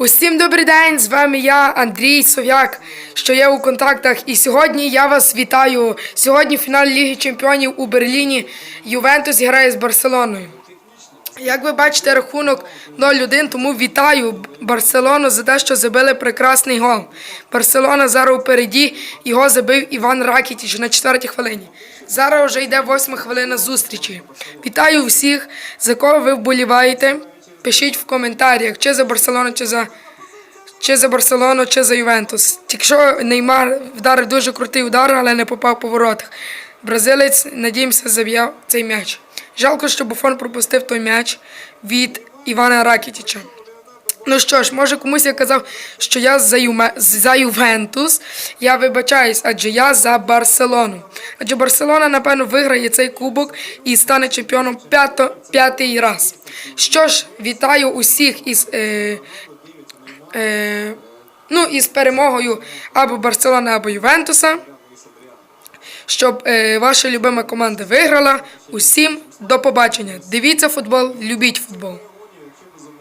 Усім добрий день! З вами я, Андрій Сов'як, що є у контактах. І сьогодні я вас вітаю. Сьогодні фінал Ліги Чемпіонів у Берліні. Ювентус грає з Барселоною. Як ви бачите, рахунок 0-1, тому вітаю Барселону за те, що забили прекрасний гол. Барселона зараз упереді, його забив Іван Ракітіч на четвертій хвилині. Зараз вже йде восьма хвилина зустрічі. Вітаю всіх, за кого ви вболіваєте. Пишіть в коментарях, чи за Барселону, чи за, чи за Барселону, чи за Ювентус. Тільки що Неймар вдарив дуже крутий удар, але не попав по воротах. Бразилець, надіємося, заб'яв цей м'яч. Жалко, що Буфон пропустив той м'яч від Івана Ракітіча. Ну що ж, може комусь я казав, що я за, Юме... за Ювентус. Я вибачаюсь, адже я за Барселону. Адже Барселона, напевно, виграє цей кубок і стане чемпіоном п'ято... п'ятий раз. Що ж, вітаю усіх із. Е... Е... Ну, із перемогою або Барселони, або Ювентуса. Щоб е, ваша любима команда виграла. Усім до побачення. Дивіться футбол, любіть футбол.